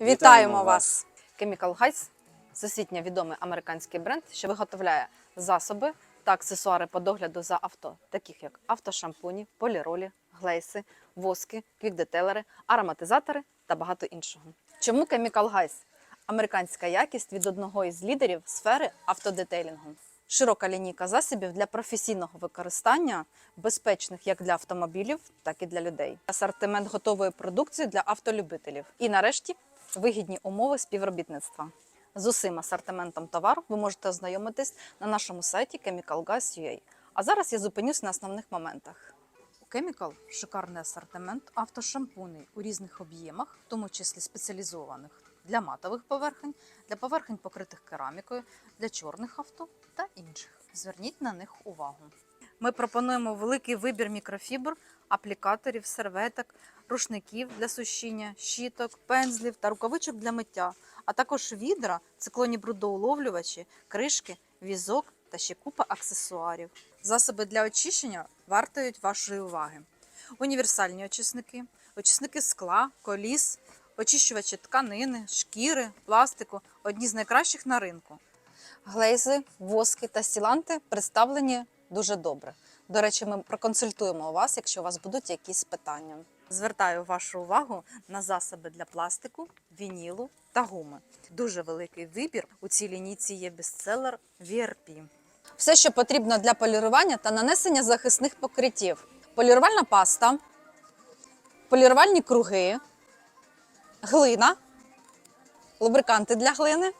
Вітаємо вас! Chemical Heights – всесвітньо відомий американський бренд, що виготовляє засоби та аксесуари по догляду за авто, таких як автошампуні, поліролі, глейси, воски, квікдетелери, ароматизатори та багато іншого. Чому Chemical Heights? Американська якість від одного із лідерів сфери автодетейлінгу. Широка лінійка засобів для професійного використання, безпечних як для автомобілів, так і для людей. Асортимент готової продукції для автолюбителів. І нарешті вигідні умови співробітництва. З усім асортиментом товару ви можете ознайомитись на нашому сайті chemicalgas.ua. А зараз я зупинюсь на основних моментах. У Chemical шикарний асортимент автошампуней у різних об'ємах, в тому числі спеціалізованих для матових поверхень, для поверхень покритих керамікою, для чорних авто та інших. Зверніть на них увагу. Ми пропонуємо великий вибір мікрофібр, аплікаторів, серветок, рушників для сушіння, щіток, пензлів та рукавичок для миття, а також відра, циклонні брудоуловлювачі, кришки, візок та ще купа аксесуарів. Засоби для очищення вартують вашої уваги. Універсальні очисники, очисники скла, коліс, очищувачі тканини, шкіри, пластику одні з найкращих на ринку. Глейзи, воски та сіланти представлені дуже добре. До речі, ми проконсультуємо вас, якщо у вас будуть якісь питання. Звертаю вашу увагу на засоби для пластику, вінілу та гуми. Дуже великий вибір. У цій лінійці є бестселер VRP. Все, що потрібно для полірування та нанесення захисних покриттів: полірувальна паста, полірувальні круги, глина, лубриканти для глини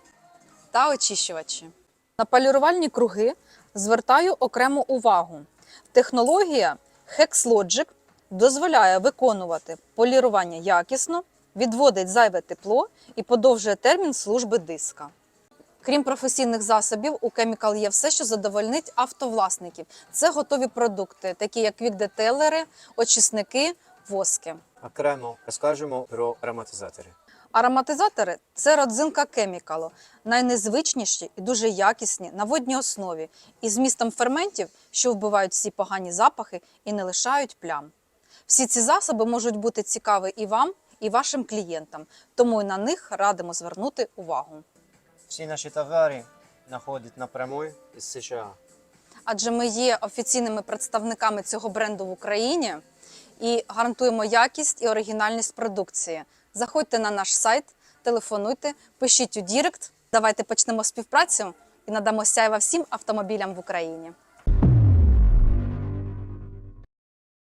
та очищувачі. На полірувальні круги звертаю окрему увагу. Технологія HexLogic дозволяє виконувати полірування якісно, відводить зайве тепло і подовжує термін служби диска. Крім професійних засобів, у Chemical є все, що задовольнить автовласників. Це готові продукти, такі як вікдетелери, очисники, воски. Окремо розкажемо про ароматизатори. Ароматизатори це родзинка кемікалу, найнезвичніші і дуже якісні на водній основі із змістом ферментів, що вбивають всі погані запахи і не лишають плям. Всі ці засоби можуть бути цікаві і вам, і вашим клієнтам, тому і на них радимо звернути увагу. Всі наші товари знаходять напряму із США. Адже ми є офіційними представниками цього бренду в Україні і гарантуємо якість і оригінальність продукції. Заходьте на наш сайт, телефонуйте, пишіть у Дірект. Давайте почнемо співпрацю і надамо сяйва всім автомобілям в Україні.